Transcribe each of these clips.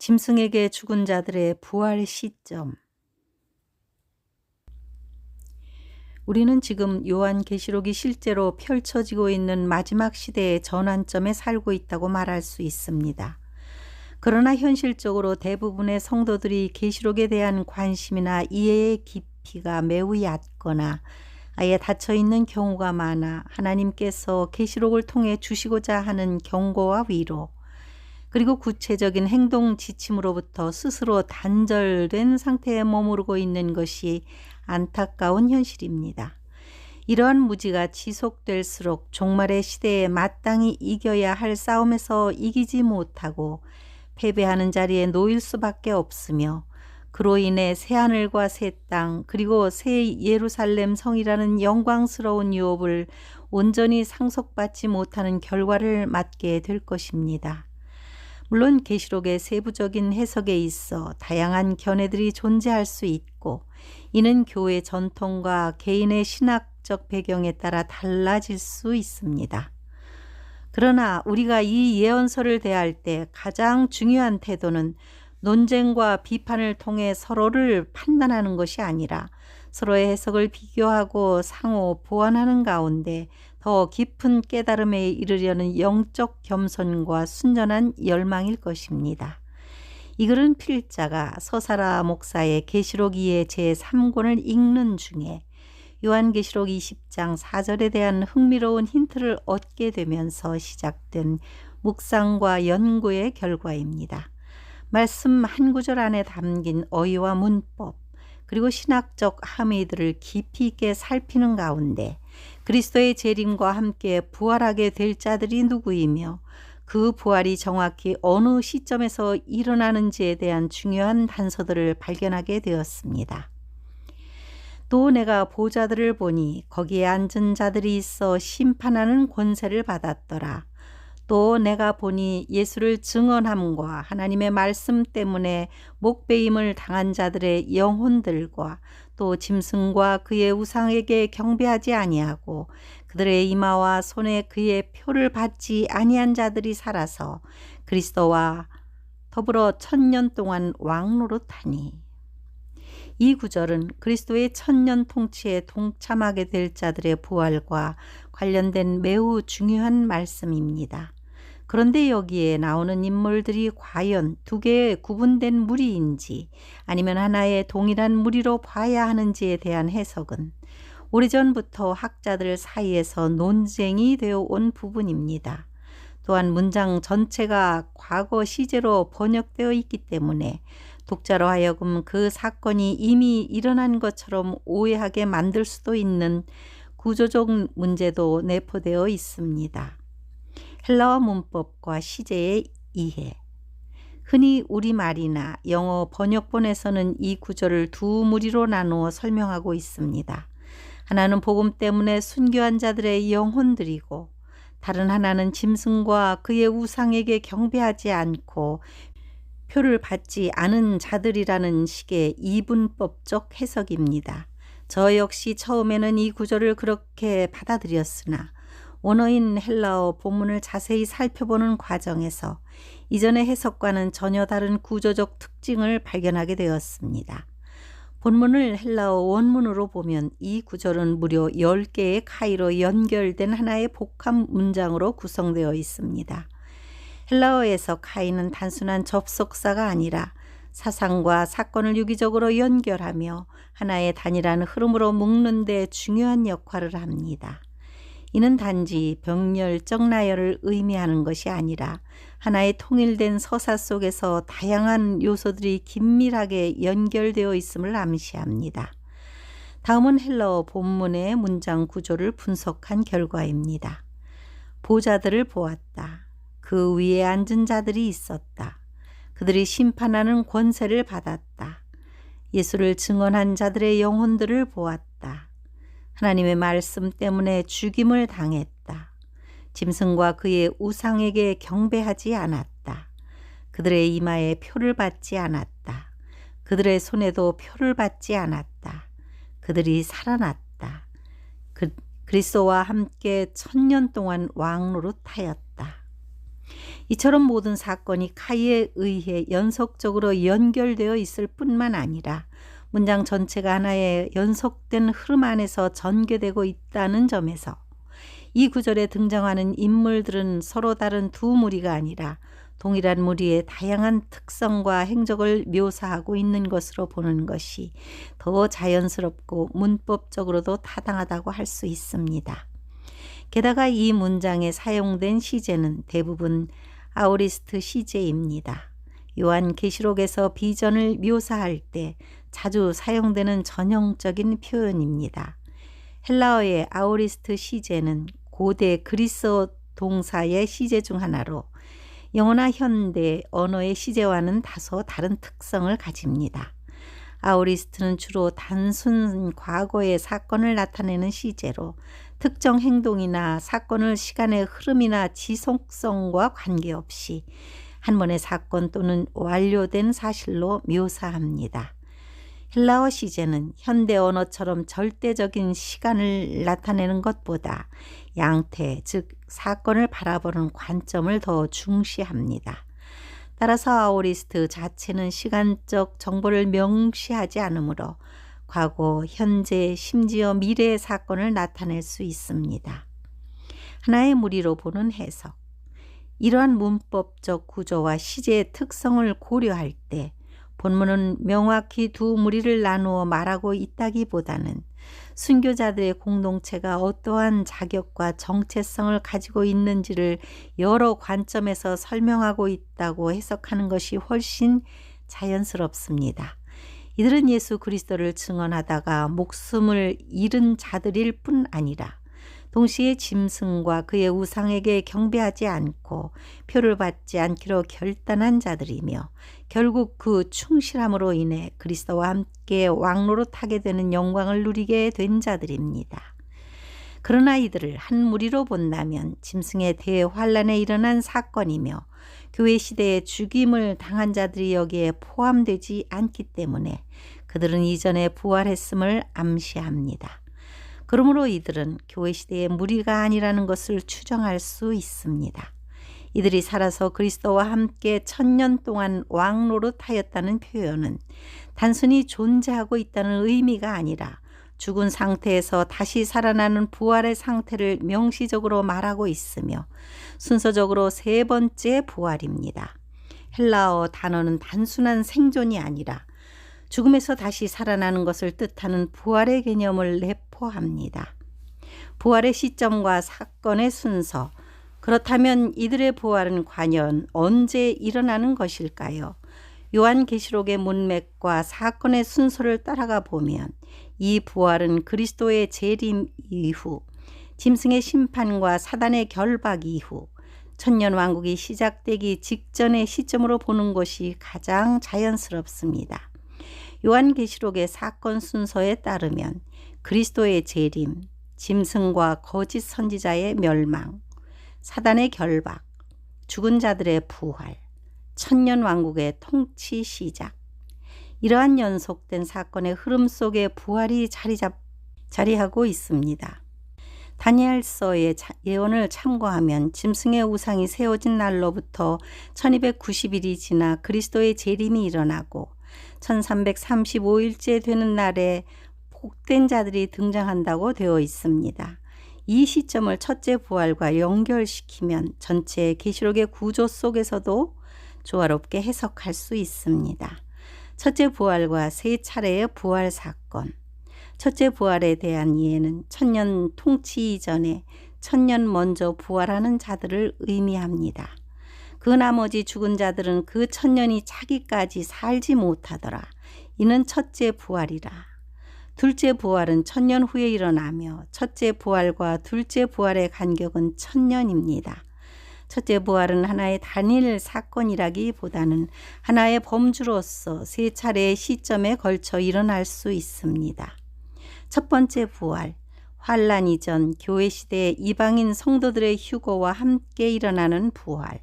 짐승에게 죽은 자들의 부활 시점. 우리는 지금 요한계시록이 실제로 펼쳐지고 있는 마지막 시대의 전환점에 살고 있다고 말할 수 있습니다. 그러나 현실적으로 대부분의 성도들이 계시록에 대한 관심이나 이해의 깊이가 매우 얕거나 아예 닫혀 있는 경우가 많아 하나님께서 계시록을 통해 주시고자 하는 경고와 위로 그리고 구체적인 행동 지침으로부터 스스로 단절된 상태에 머무르고 있는 것이 안타까운 현실입니다. 이러한 무지가 지속될수록 종말의 시대에 마땅히 이겨야 할 싸움에서 이기지 못하고 패배하는 자리에 놓일 수밖에 없으며 그로 인해 새하늘과 새 땅 그리고 새 예루살렘 성이라는 영광스러운 유업을 온전히 상속받지 못하는 결과를 맞게 될 것입니다. 물론 계시록의 세부적인 해석에 있어 다양한 견해들이 존재할 수 있고 이는 교회 전통과 개인의 신학적 배경에 따라 달라질 수 있습니다. 그러나 우리가 이 예언서를 대할 때 가장 중요한 태도는 논쟁과 비판을 통해 서로를 판단하는 것이 아니라 서로의 해석을 비교하고 상호 보완하는 가운데 더 깊은 깨달음에 이르려는 영적 겸손과 순전한 열망일 것입니다. 이 글은 필자가 서사라 목사의 계시록 2의 제3권을 읽는 중에 요한계시록 20장 4절에 대한 흥미로운 힌트를 얻게 되면서 시작된 묵상과 연구의 결과입니다. 말씀 한 구절 안에 담긴 어휘와 문법, 그리고 신학적 함의들을 깊이 있게 살피는 가운데 그리스도의 재림과 함께 부활하게 될 자들이 누구이며 그 부활이 정확히 어느 시점에서 일어나는지에 대한 중요한 단서들을 발견하게 되었습니다. 또 내가 보자들을 보니 거기에 앉은 자들이 있어 심판하는 권세를 받았더라. 또 내가 보니 예수를 증언함과 하나님의 말씀 때문에 목배임을 당한 자들의 영혼들과 또 짐승과 그의 우상에게 경배하지 아니하고 그들의 이마와 손에 그의 표를 받지 아니한 자들이 살아서 그리스도와 더불어 천년 동안 왕노릇하니 이 구절은 그리스도의 천년 통치에 동참하게 될 자들의 부활과 관련된 매우 중요한 말씀입니다. 그런데 여기에 나오는 인물들이 과연 두 개의 구분된 무리인지 아니면 하나의 동일한 무리로 봐야 하는지에 대한 해석은 오래전부터 학자들 사이에서 논쟁이 되어 온 부분입니다. 또한 문장 전체가 과거 시제로 번역되어 있기 때문에 독자로 하여금 그 사건이 이미 일어난 것처럼 오해하게 만들 수도 있는 구조적 문제도 내포되어 있습니다. 헬라어 문법과 시제의 이해. 흔히 우리말이나 영어 번역본에서는 이 구절을 두 무리로 나누어 설명하고 있습니다. 하나는 복음 때문에 순교한 자들의 영혼들이고 다른 하나는 짐승과 그의 우상에게 경배하지 않고 표를 받지 않은 자들이라는 식의 이분법적 해석입니다. 저 역시 처음에는 이 구절을 그렇게 받아들였으나 원어인 헬라어 본문을 자세히 살펴보는 과정에서 이전의 해석과는 전혀 다른 구조적 특징을 발견하게 되었습니다. 본문을 헬라어 원문으로 보면 이 구절은 무려 10개의 카이로 연결된 하나의 복합 문장으로 구성되어 있습니다. 헬라어에서 카이는 단순한 접속사가 아니라 사상과 사건을 유기적으로 연결하며 하나의 단일한 흐름으로 묶는 데 중요한 역할을 합니다. 이는 단지 병렬 적 나열을 의미하는 것이 아니라 하나의 통일된 서사 속에서 다양한 요소들이 긴밀하게 연결되어 있음을 암시합니다. 다음은 헬러 본문의 문장 구조를 분석한 결과입니다. 보자들을 보았다. 그 위에 앉은 자들이 있었다. 그들이 심판하는 권세를 받았다. 예수를 증언한 자들의 영혼들을 보았다. 하나님의 말씀 때문에 죽임을 당했다. 짐승과 그의 우상에게 경배하지 않았다. 그들의 이마에 표를 받지 않았다. 그들의 손에도 표를 받지 않았다. 그들이 살아났다. 그, 그리스도와 함께 천년 동안 왕노릇하였다. 이처럼 모든 사건이 카이에 의해 연속적으로 연결되어 있을 뿐만 아니라 문장 전체가 하나의 연속된 흐름 안에서 전개되고 있다는 점에서 이 구절에 등장하는 인물들은 서로 다른 두 무리가 아니라 동일한 무리의 다양한 특성과 행적을 묘사하고 있는 것으로 보는 것이 더 자연스럽고 문법적으로도 타당하다고 할 수 있습니다. 게다가 이 문장에 사용된 시제는 대부분 아우리스트 시제입니다. 요한 계시록에서 비전을 묘사할 때 자주 사용되는 전형적인 표현입니다. 헬라어의 아우리스트 시제는 고대 그리스어 동사의 시제 중 하나로 영어나 현대 언어의 시제와는 다소 다른 특성을 가집니다. 아우리스트는 주로 단순 과거의 사건을 나타내는 시제로 특정 행동이나 사건을 시간의 흐름이나 지속성과 관계없이 한 번의 사건 또는 완료된 사실로 묘사합니다. 헬라어 시제는 현대 언어처럼 절대적인 시간을 나타내는 것보다 양태, 즉 사건을 바라보는 관점을 더 중시합니다. 따라서 아오리스트 자체는 시간적 정보를 명시하지 않으므로 과거, 현재, 심지어 미래의 사건을 나타낼 수 있습니다. 하나의 무리로 보는 해석. 이러한 문법적 구조와 시제의 특성을 고려할 때 본문은 명확히 두 무리를 나누어 말하고 있다기보다는 순교자들의 공동체가 어떠한 자격과 정체성을 가지고 있는지를 여러 관점에서 설명하고 있다고 해석하는 것이 훨씬 자연스럽습니다. 이들은 예수 그리스도를 증언하다가 목숨을 잃은 자들일 뿐 아니라 동시에 짐승과 그의 우상에게 경배하지 않고 표를 받지 않기로 결단한 자들이며 결국 그 충실함으로 인해 그리스도와 함께 왕로로 타게 되는 영광을 누리게 된 자들입니다. 그러나 이들을 한 무리로 본다면 짐승의 대환란에 일어난 사건이며 교회 시대에 죽임을 당한 자들이 여기에 포함되지 않기 때문에 그들은 이전에 부활했음을 암시합니다. 그러므로 이들은 교회 시대의 무리가 아니라는 것을 추정할 수 있습니다. 이들이 살아서 그리스도와 함께 천년 동안 왕노릇하였다는 표현은 단순히 존재하고 있다는 의미가 아니라 죽은 상태에서 다시 살아나는 부활의 상태를 명시적으로 말하고 있으며 순서적으로 세 번째 부활입니다. 헬라어 단어는 단순한 생존이 아니라 죽음에서 다시 살아나는 것을 뜻하는 부활의 개념을 내포합니다. 부활의 시점과 사건의 순서, 그렇다면 이들의 부활은 과연 언제 일어나는 것일까요? 요한계시록의 문맥과 사건의 순서를 따라가 보면 이 부활은 그리스도의 재림 이후, 짐승의 심판과 사단의 결박 이후, 천년 왕국이 시작되기 직전의 시점으로 보는 것이 가장 자연스럽습니다. 요한계시록의 사건 순서에 따르면 그리스도의 재림, 짐승과 거짓 선지자의 멸망, 사단의 결박, 죽은 자들의 부활, 천년 왕국의 통치 시작. 이러한 연속된 사건의 흐름 속에 부활이 자리 잡, 자리하고 있습니다. 다니엘서의 예언을 참고하면 짐승의 우상이 세워진 날로부터 1290일이 지나 그리스도의 재림이 일어나고 1335일째 되는 날에 복된 자들이 등장한다고 되어 있습니다. 이 시점을 첫째 부활과 연결시키면 전체 계시록의 구조 속에서도 조화롭게 해석할 수 있습니다. 첫째 부활과 세 차례의 부활 사건. 첫째 부활에 대한 이해는 천년 통치 이전에 천년 먼저 부활하는 자들을 의미합니다. 그 나머지 죽은 자들은 그 천년이 차기까지 살지 못하더라. 이는 첫째 부활이라. 둘째 부활은 천년 후에 일어나며 첫째 부활과 둘째 부활의 간격은 천년입니다. 첫째 부활은 하나의 단일 사건이라기보다는 하나의 범주로서 세 차례의 시점에 걸쳐 일어날 수 있습니다. 첫 번째 부활, 환란 이전 교회 시대 이방인 성도들의 휴거와 함께 일어나는 부활.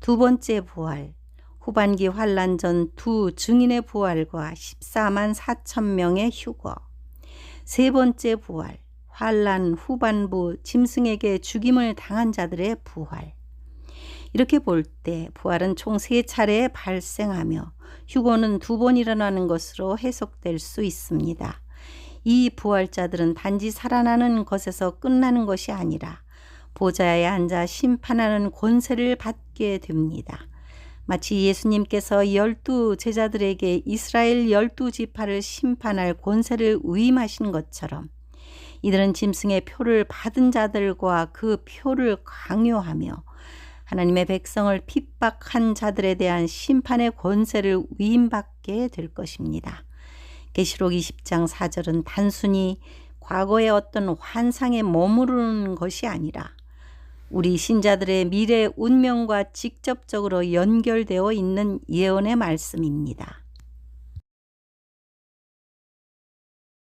두 번째 부활, 후반기 환란 전 두 증인의 부활과 14만 4천 명의 휴거. 세 번째 부활, 환란 후반부 짐승에게 죽임을 당한 자들의 부활. 이렇게 볼 때 부활은 총 세 차례 발생하며 휴고는 두 번 일어나는 것으로 해석될 수 있습니다. 이 부활자들은 단지 살아나는 것에서 끝나는 것이 아니라 보좌에 앉아 심판하는 권세를 받게 됩니다. 마치 예수님께서 열두 제자들에게 이스라엘 열두 지파를 심판할 권세를 위임하신 것처럼 이들은 짐승의 표를 받은 자들과 그 표를 강요하며 하나님의 백성을 핍박한 자들에 대한 심판의 권세를 위임받게 될 것입니다. 계시록 20장 4절은 단순히 과거의 어떤 환상에 머무르는 것이 아니라 우리 신자들의 미래 운명과 직접적으로 연결되어 있는 예언의 말씀입니다.